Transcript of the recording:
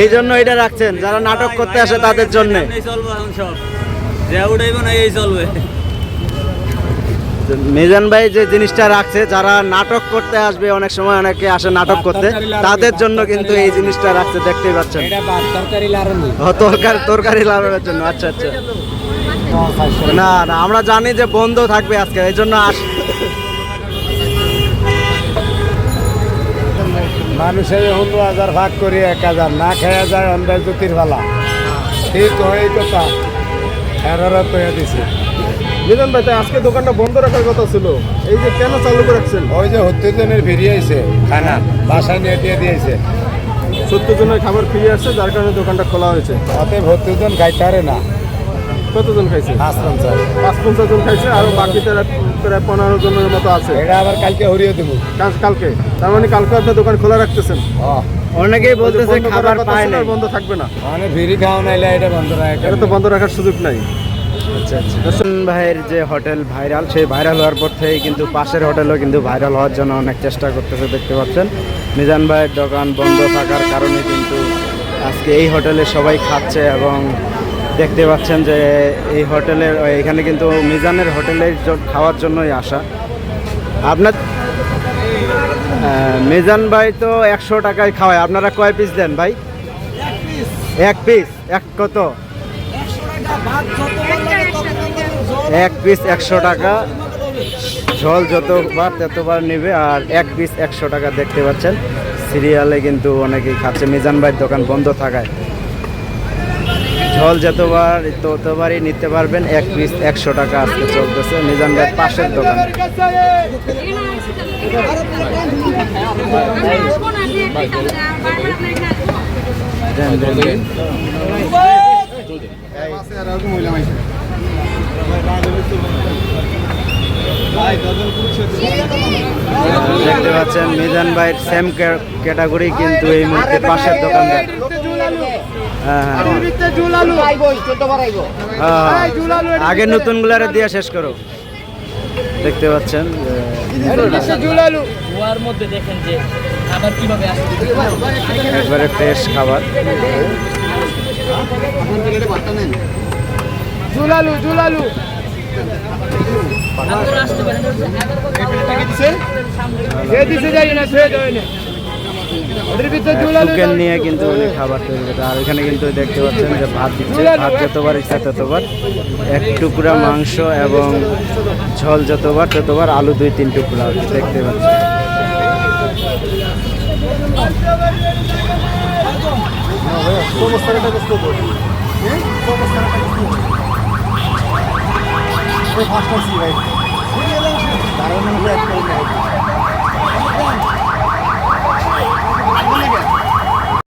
এই জন্য এটা রাখছেন যারা নাটক করতে আসে তাদের জন্য। এই চলবে যে উঠাইব না এই চলবে। মিজান ভাই যে জিনিসটা রাখছে যারা নাটক করতে আসবে অনেক সময় অনেকে আসে নাটক করতে তাদের জন্য কিন্তু এই জিনিসটা রাখছে দেখতেই পাচ্ছেন। তরকারি তরকারি তরকারি লাগানোর জন্য আচ্ছা আচ্ছা। না না আমরা জানি যে বন্ধ থাকবে আজকে এই জন্য আস মানুষের অন্য হাজার ভাগ করি এক হাজার না খেয়া যায় অন্ধায় জ্যোতির ভালা ঠিক হয় কথা এরারা তো দিছে। মিজান ভাই তাই আজকে দোকানটা বন্ধ রাখার কথা ছিল। এই যে কেন চালু করে রাখছেন ওই যে হত্তর জনের ফিরিয়ে আইছে খানা বাসায় নিয়ে দিয়ে দিয়েছে। সত্তর জনের খাবার ফিরে আসছে যার কারণে দোকানটা খোলা হয়েছে। অতএব হত্তর জন পারে না। কতজন খাইছে? পাঁচ পঞ্চাশ পাঁচ পঞ্চাশ জন খাইছে আর বাকি তারা প্রায় পনেরো জনের মতো আছে। এটা আবার কালকে হরিয়ে দেবো। কাল কালকে। তার মানে কালকে আপনার দোকান খোলা রাখতেছেন। অনেকেই বলতেছে বন্ধ খাবার পায় না বন্ধ থাকবে না? মানে ফিরি খাওয়া নাইলে এটা বন্ধ রাখে এটা তো বন্ধ রাখার সুযোগ নাই। আচ্ছা আচ্ছা। ভাইয়ের যে হোটেল ভাইরাল সেই ভাইরাল হওয়ার পর থেকেই কিন্তু পাশের হোটেলও কিন্তু ভাইরাল হওয়ার জন্য অনেক চেষ্টা করতেছে দেখতে পাচ্ছেন। মিজান ভাইয়ের দোকান বন্ধ থাকার কারণে কিন্তু আজকে এই হোটেলে সবাই খাচ্ছে এবং দেখতে পাচ্ছেন যে এই হোটেলের এখানে কিন্তু মিজানের হোটেলে জ- খাওয়ার জন্যই আসা। আপনার মিজান ভাই তো একশো টাকায় খাওয়ায়। আপনারা কয় পিস দেন ভাই? এক পিস এক কত? এক পিস একশো টাকা। ঝোল যতবার ততবার নেবে আর এক পিস একশো টাকা দেখতে পাচ্ছেন। সিরিয়ালে কিন্তু অনেকেই খাচ্ছে। মিজান ভাইয়ের দোকান বন্ধ থাকায়। ঝোল যতবার, ততবারই নিতে পারবেন। এক পিস একশো টাকা আজকে চলতেছে। মিজান ভাইয়ের পাশের দোকান। দেখতে পাচ্ছেন মিজান ভাইয়ের সেম ক্যাটাগরি কিন্তু এই মুহূর্তে পাশের দোকানদার। হ্যাঁ হ্যাঁ। হ্যাঁ। আগে নতুন গুলারে দিয়ে শেষ করো। দেখতে পাচ্ছেন একবারে ফ্রেশ খাবার। জুলালু জুলালু। আপনারা আসতে পারেন সে দিছে যাই না সে যাই না ওদের ভিতরে জুলালু টুকেন নিয়ে কিন্তু উনি খাবার তৈরি করতে। আর এখানে কিন্তু দেখতে পাচ্ছেন যে ভাত দিচ্ছে। ভাত যতবার ইচ্ছা ততবার। এক টুকরা মাংস এবং ঝোল যতবার ততবার আলু দুই তিন টুকরা দেখতে পাচ্ছেন। ভাই।